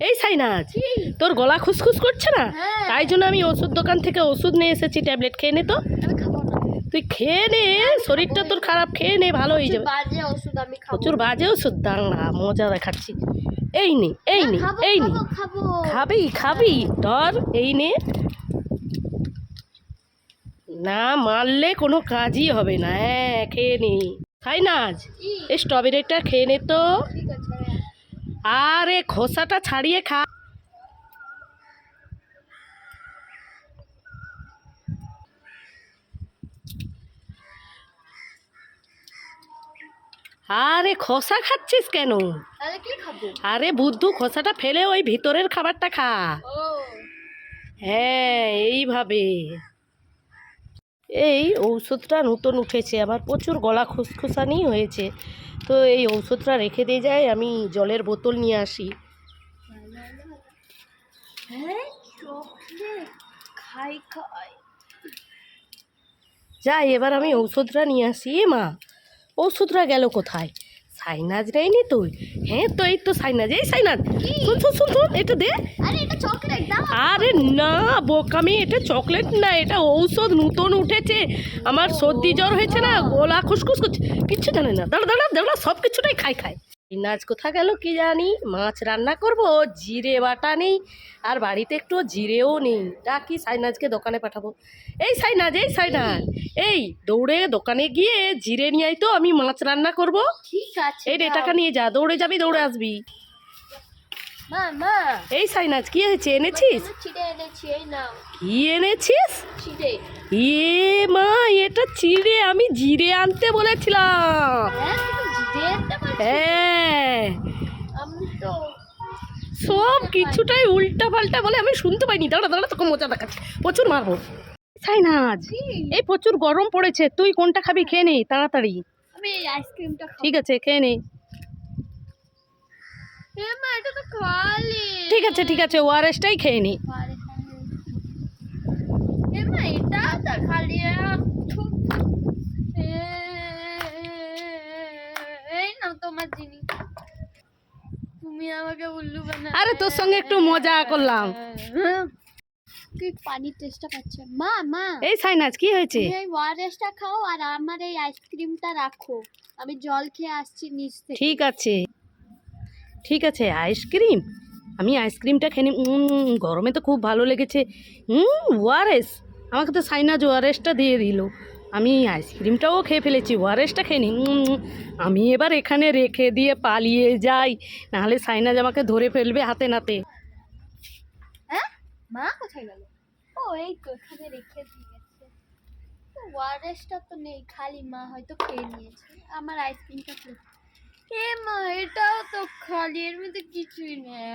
এই সাইনাজ তোর গলা খুসখুস করছে না? হ্যাঁ। তাই জন্য আমি ওষুধ দোকান থেকে ওষুধ নিয়ে এসেছি ট্যাবলেট খেয়ে নে তো। তুই খেয়ে নে শরীরটা তোর খারাপ খেয়ে নে ভালো হয়ে যাবে। প্রচুর বাজে ওষুধ দাঁড়া মজা দেখাচ্ছি। এই নে এই নে এই নে। খাব, খাব ধর এই নে। না মারলে কোনো কাজই হবে না হ্যাঁ খেয়ে নি। সাইনাজ কি? এই স্ট্রবেরিটা খেয়ে নে তো। আরে খোসাটা ছাড়িয়ে খা। আরে খোসা খাচ্ছিস কেন? আরে বুদ্ধু খোসাটা ফেলে ওই ভিতরের খাবারটা খা। হ্যাঁ এইভাবে। এই ঔষধটা নতুন উঠেছে। আমার প্রচুর গলা খুসখুসানি হয়েছে। তো এই ঔষধটা রেখে দিয়ে যায় আমি জলের বোতল নিয়ে আসি। হ্যাঁ যাই এবার আমি ঔষধটা নিয়ে আসি। এ মা ঔষধটা গেল কোথায়? সাইনাজ নেয়নি তুই। হ্যাঁ তো এই তো সাইনাজ এই সাইনাজ। শুন শুন শুন শুন এটা দে। আরে এটা চকলেট দাও। আরে না বোকামি এটা চকলেট না এটা ঔষধ নতুন উঠেছে। আমার সর্দি জ্বর হয়েছে না গলা খুসখুস করছে। কিচ্ছু জানে না। দাঁড়া দাঁড়া দাঁড়া সব কিছুটাই খাই খাই। নাচ কোথা গেল কি জানি? মাছ রান্না করব জিরে বাটা নেই আর বাড়িতে একটু জিরেও নেই। ডাকি সাইনাজকে দোকানে পাঠাবো। এই সাইনাজ এই সাইনাজ এই দৌড়ে দোকানে গিয়ে জিরে নিয়ে আই তো আমি মাছ রান্না করব। ঠিক আছে এই রে টাকা নিয়ে যা দৌড়ে যাবি দৌড়ে আসবি। এই সাইনাজ কি হয়েছে এনেছিস? কি এনেছিস? এ মা এটা চিড়ে আমি জিরে আনতে বলেছিলাম। হ্যাঁ সব কিছুটাই উল্টা পাল্টা বলে আমি শুনতে পাইনি। দাঁড়া দাঁড়া তোকে মজা দেখাচ্ছি। প্রচুর মারবো। সাইনাজ এই প্রচুর গরম পড়েছে। তুই কোনটা খাবি খেয়ে নে তাড়াতাড়ি। আমি আইসক্রিমটা ঠিক আছে খেয়ে নে। এ মা এটা তো খালি। ঠিক আছে ঠিক আছে ওআরএসটাই খেয়ে নে। হ্যাঁ। এটা তো খালি। তুমি আমাকে উল্লু বানা আরে তোর সঙ্গে একটু মজা করলাম। কি পানির টেস্টটা পাচ্ছে মা মা। এই সাইনাজ কি হয়েছে? এই ওয়ারেসটা খাও আর আমার এই আইসক্রিমটা রাখো। আমি জল খেয়ে আসছি নিচ থেকে। ঠিক আছে। ঠিক আছে আইসক্রিম আমি আইসক্রিমটা খেয়ে উম, গরমে তো খুব ভালো লেগেছে। হুম ওয়ারেস। আমাকে তো সাইনাজ ওয়ারেসটা দিয়ে দিল। আমি আইসক্রিমটাও খেয়ে ফেলেছি ওয়ারেসটা খেয়ে নি। উম, আমি এবার এখানে রেখে দিয়ে পালিয়ে যাই নাহলে সাইনাজ আমাকে ধরে ফেলবে হাতে নাতে। হ্যাঁ? মা কোথায় গেল? ও এই তো রেখে দিয়েছে। তো ওয়ারেসটা তো নেই খালি মা হয়তো খেয়ে নিয়েছে। আমার আইসক্রিমটা এ মা এটাও তো খালি এর মধ্যে কিছুই নেই।